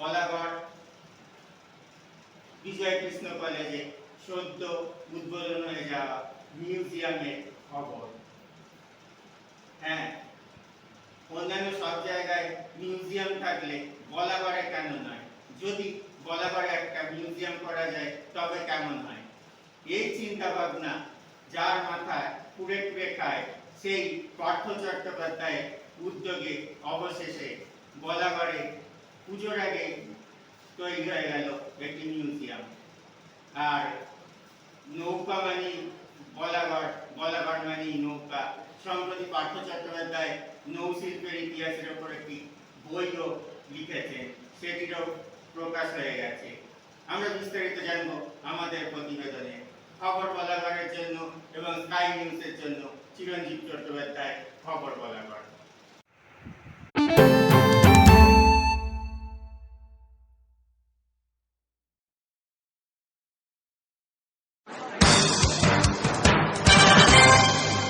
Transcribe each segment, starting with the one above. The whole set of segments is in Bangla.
বলাগড় বিজয় কৃষ্ণ কলেজে সদ্য উদ্বোধন হয়ে যাওয়া মিউজিয়ামের খবর। হ্যাঁ অন্যান্য সব জায়গায় মিউজিয়াম থাকলে বলাগড়ে কেন নয়? যদি বলাগড়ে একটা মিউজিয়াম করা যায়, তবে কেমন হয়? এই চিন্তা ভাবনা যার মাথায় কুড়ে কুড়ে খায়, সেই পার্থ চট্টোপাধ্যায়ের উদ্যোগে অবশেষে বলাগড়ে পুজোর আগে তৈরি হয়ে গেল একটি মিউজিয়াম। আর নৌকা মানে বলাগড় বলাগড় মানে নৌকা। সম্প্রতি পার্থ চট্টোপাধ্যায় নৌশিল্পের ইতিহাসের ওপর একটি বইও লিখেছেন। সেটিরও প্রকাশ হয়ে গেছে। আমরা বিস্তারিত জানব আমাদের প্রতিবেদনে। খবর বলাগড়ের জন্য এবং স্কাই নিউজের জন্য চিরঞ্জীব চট্টোপাধ্যায় খবর বলাগড়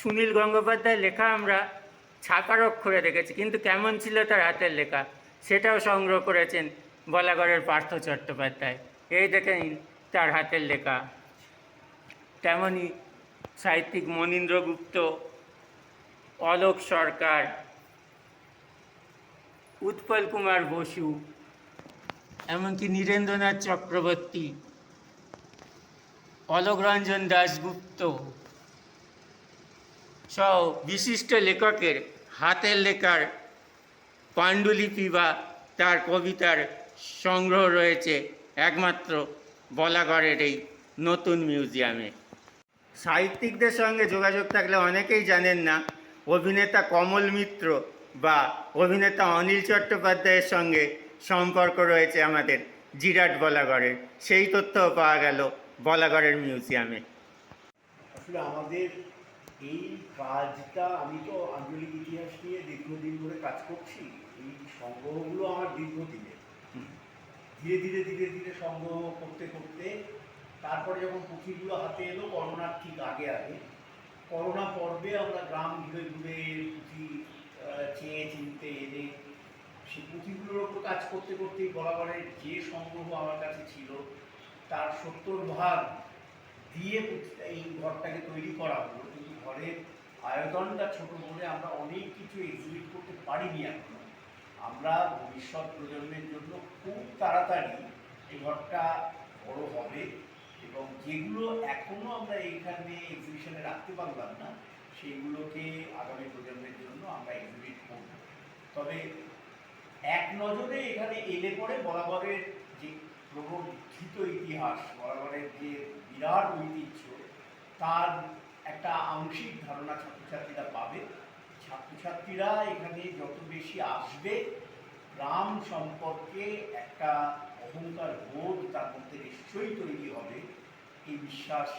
সুনীল গঙ্গোপাধ্যায়ের লেখা আমরা ছাপার অক্ষরে দেখেছি, কিন্তু কেমন ছিল তার হাতের লেখা? সেটাও সংগ্রহ করেছেন বলাগড়ের পার্থ চট্টোপাধ্যায়। এই দেখে তার হাতের লেখা। তেমনই সাহিত্যিক মনীন্দ্র গুপ্ত, অলোক সরকার, উৎপল কুমার বসু, এমনকি নীরেন্দ্রনাথ চক্রবর্তী, অলোক রঞ্জন দাশগুপ্ত সহ বিশিষ্ট লেখকের হাতের লেখার পাণ্ডুলিপি বা তার কবিতার সংগ্রহ রয়েছে একমাত্র বলাগড়ের এই নতুন মিউজিয়ামে। সাহিত্যিকদের সঙ্গে যোগাযোগ থাকলে অনেকেই জানেন না অভিনেতা কমল মিত্র বা অভিনেতা অনিল চট্টোপাধ্যায়ের সঙ্গে সম্পর্ক রয়েছে আমাদের জিরাট বলাগড়ের। সেই তথ্যও পাওয়া গেল বলাগড়ের মিউজিয়ামে। আসলে আমাদের এই কাজটা আমি তো আঞ্চলিক ইতিহাস নিয়ে দীর্ঘদিন ধরে কাজ করছি। এই সংগ্রহগুলো আমার দীর্ঘদিনের। ধীরে ধীরে ধীরে ধীরে সংগ্রহ করতে করতে তারপরে যখন পুঁথিগুলো হাতে এলো করোনার ঠিক আগে আগে। করোনা পর্বে আমরা গ্রাম ঘুরে ঘুরে পুঁথি চেয়ে, চিনতে, এনে সেই পুঁথিগুলোর ওপর কাজ করতে, করতেই বরাবরের যে সংগ্রহ আমার কাছে ছিল, তার সত্তর ভাগ দিয়ে এই ঘরটাকে তৈরি করা হলো। ঘরের আয়তনটা ছোট বলে আমরা অনেক কিছু এক্সিবিট করতে পারিনি এখন। আমরা ভবিষ্যৎ প্রজন্মের জন্য খুব তাড়াতাড়ি এই ঘরটা বড় হবে এবং যেগুলো এখনও আমরা এইখানে এক্সিবিশনে রাখতে পারলাম না, সেইগুলোকে আগামী প্রজন্মের জন্য আমরা এক্সিবিট করব। তবে এক নজরে এখানে এলে পরে বরাবরের যে প্রবর্ধিত ইতিহাস, বরাবরের যে বিরাট ঐতিহ্য, তার একটা আংশিক ধারণা ছাত্রছাত্রীরা পাবে। ছাত্রছাত্রীরা এখানে যত বেশি আসবে গ্রাম সম্পর্কে একটা অহংকার বোধ তার মধ্যে নিশ্চয়ই তৈরি হবে এই বিশ্বাস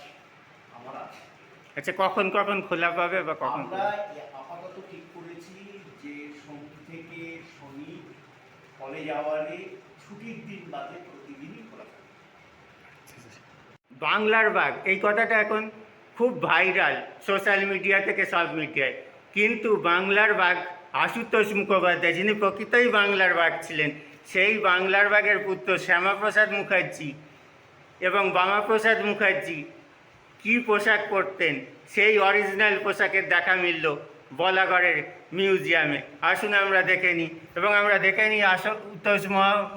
আমার আছে। আচ্ছা কখন কখন খোলা পাবে বা কখন আমরা আপাতত ঠিক করেছি যে সোম থেকে শনি কলেজ আওয়ারে ছুটির দিন বাদে প্রতিদিনই খোলা থাকবে বাংলার বাঘ এই কথাটা এখন খুব ভাইরাল সোশ্যাল মিডিয়া থেকে সব মিডিয়ায়। কিন্তু বাংলার বাঘ আশুতোষ মুখোপাধ্যায়, যিনি প্রকৃতই বাংলার বাঘ ছিলেন, সেই বাংলার বাঘের পুত্র শ্যামাপ্রসাদ মুখার্জি এবং বামাপ্রসাদ মুখার্জি কী পোশাক পরতেন? সেই অরিজিনাল পোশাকের দেখা মিলল বলাগড়ের মিউজিয়ামে। আসুন আমরা দেখে নিই এবং আমরা দেখে নিই আশুতোষ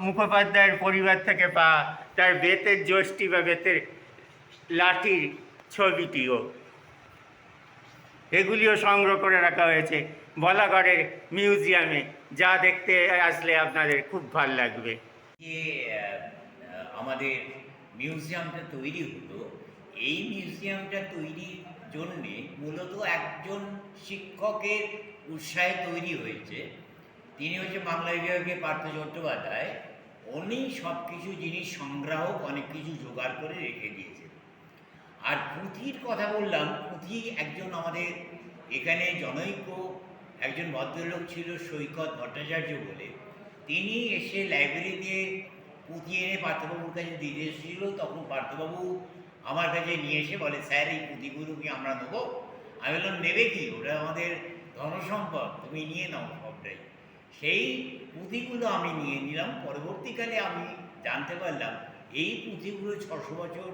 মুখোপাধ্যায়ের পরিবার থেকে পাওয়া তার বেতের যষ্টি বা বেতের লাঠির ছবিটিও এগুলিও সংগ্রহ করে রাখা হয়েছে বলাগড়ের মিউজিয়ামে, যা দেখতে আসলে আপনাদের খুব ভালো লাগবে। আমাদের মিউজিয়ামটা তৈরি হলো। এই মিউজিয়ামটা তৈরির জন্যে মূলত একজন শিক্ষকের উৎসাহে তৈরি হয়েছে। তিনি হচ্ছে বাংলা বিভাগে পার্থ চট্টোপাধ্যায়। উনি সব কিছু জিনিস সংগ্রাহক, অনেক কিছু জোগাড় করে রেখে দিয়েছেন। আর পুঁথির কথা বললাম, পুঁথি একজন আমাদের এখানে জনৈক, একজন ভদ্রলোক ছিল সৈকত ভট্টাচার্য বলে। তিনি এসে লাইব্রেরিতে পুঁথি এনে পার্থবাবুর কাছে দিয়ে এসেছিল। তখন পার্থবাবু আমার কাছে নিয়ে এসে বলে, স্যার, এই পুঁথিগুলো কি আমরা নেব? আমি বললাম, নেবে কি? ওটা আমাদের ধনসম্পদ। তুমি নিয়ে নাও সবটাই। সেই পুঁথিগুলো আমি নিয়ে নিলাম। পরবর্তীকালে আমি জানতে পারলাম, এই পুঁথিগুলো ছশো বছর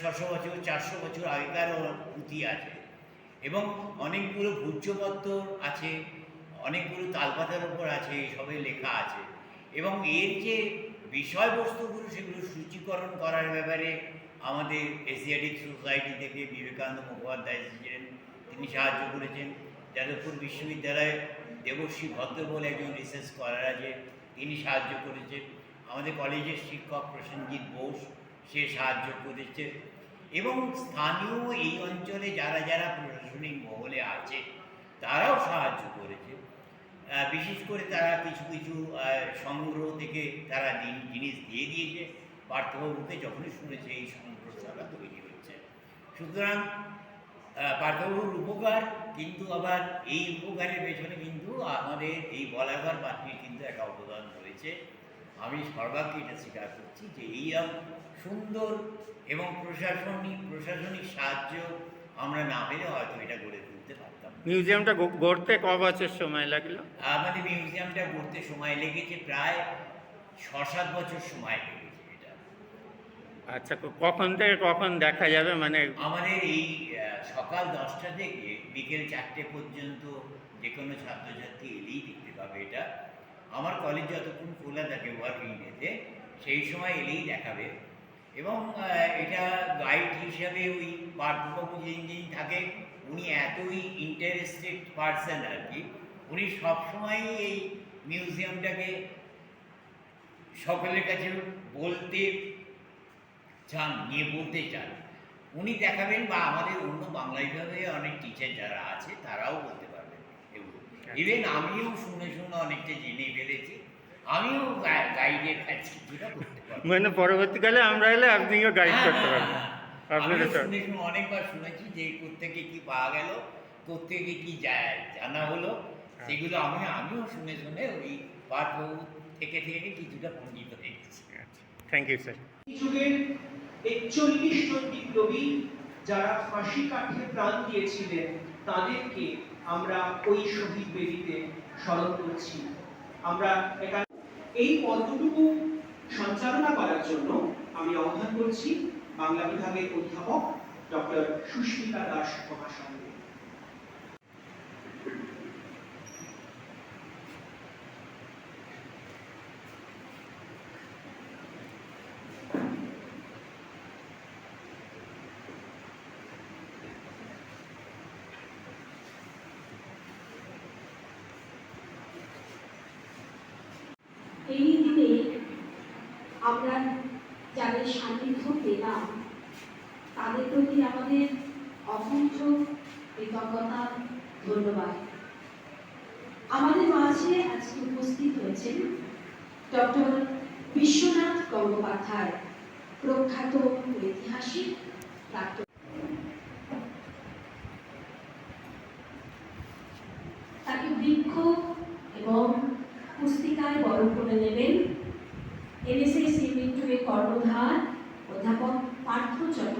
ছশো বছর, চারশো বছর আগেকারও পুঁথি আছে। এবং অনেকগুলো ভূর্যপত্র আছে অনেকগুলো তালপাতার ওপর আছে, সবে লেখা আছে। এবং এর যে বিষয়বস্তুগুলো, সেগুলো সূচীকরণ করার ব্যাপারে আমাদের এশিয়াটিক সোসাইটি থেকে বিবেকানন্দ মুখোপাধ্যায় এসেছিলেন। তিনি সাহায্য করেছেন। যাদবপুর বিশ্ববিদ্যালয়ে দেবশ্রী ভদ্র বলে একজন রিসার্চ স্কলার আছে। তিনি সাহায্য করেছেন। আমাদের কলেজের শিক্ষক প্রসেনজিৎ বোস সে সাহায্য করেছে। এবং স্থানীয় এই অঞ্চলে যারা যারা প্রশাসনিক মহলে আছে, তারাও সাহায্য করেছে। বিশেষ করে তারা কিছু কিছু সংগ্রহ থেকে তারা জিনিস দিয়ে দিয়েছে। পার্থবাবুকে যখনই শুনেছে এই সংগ্রহশালা তৈরি হচ্ছে। সুতরাং পার্থবাবুর উপকার কিন্তু আবার এই উপকারের পেছনে কিন্তু আমাদের এই বলাঘর পাখির কিন্তু একটা অবদান রয়েছে। আমি সর্বাগ্রে এটা স্বীকার করছি যে এই সুন্দর এবং প্রশাসনিক প্রশাসনিক সাহায্য আমরা না পেলে হয়তো এটা গড়ে তুলতে পারতাম মিউজিয়ামটা গড়তে ক বছর সময় লাগল? আমাদের মিউজিয়ামটা গড়তে সময় লেগেছে প্রায় ছ সাত বছর সময় লেগেছে এটা। আচ্ছা কখন থেকে কখন দেখা যাবে? মানে আমাদের এই সকাল দশটা থেকে বিকেল চারটে পর্যন্ত যে কোনো ছাত্রছাত্রী এলেই দেখতে পাবে এটা। আমার কলেজ যতক্ষণ খোলা থাকে ওয়ার্কিং ডেতে সেই সময় এলেই দেখাবে। এবং এটা গাইড হিসাবে ওই পার্থবাবু যিনি থাকে উনি এতই ইন্টারেস্টেড পার্সন আর কি। উনি সবসময়ই এই মিউজিয়ামটাকে সকলের কাছে বলতে চান, নিয়ে বলতে চান। উনি দেখাবেন বা আমাদের অন্য বাংলা বিভাগে অনেক টিচার যারা আছে, তারাও বলতে ইভেন আমিও শুনে শুনে অনেকটা জেনে ফেলেছি। আমিও গাইডের পারব। মানে পরবর্তীকালে আমরা এলে আপনিও গাইড হ্যাঁ, করতে হ্যাঁ, পারবেন। হ্যাঁ। আপনাদের শুনে শুনে অনেকবার শুনেছি যে কোত্থেকে কি পাওয়া গেল কোত্থেকে কি জানা হলো। সেগুলো আমি আমিও শুনে শুনে ওই পাঠ থেকে থেকে কিছুটা পণ্ডিত হয়ে গেছি। থ্যাংক ইউ স্যার যুগের একচল্লিশ জন বিপ্লবী যারা ফাঁসি কাঠে প্রাণ দিয়েছিলেন তাদেরকে আমরা ওই শহীদ বেদিতে স্মরণ করছি। আমরা এই পদ্মটুকু সঞ্চালনা করার জন্য আমি আহ্বান করছি বাংলা বিভাগের অধ্যাপক ডক্টর সুস্মিতা দাস মহাশয়কে। এই দিনে আমরা যাদের সান্নিধ্য পেলাম, তাদের প্রতি আমাদের অকুণ্ঠ কৃতজ্ঞতা, ধন্যবাদ। আমাদের মাঝে আজকে উপস্থিত হয়েছেন ডক্টর বিশ্বনাথ গঙ্গোপাধ্যায়, প্রখ্যাত ঐতিহাসিক ডাক্তার। তাকে বৃক্ষ বরণ করে নেবেন। এনএসএস ইউনিট টু এ কর্ণধার অধ্যাপক পার্থ চট্টোপাধ্যায়।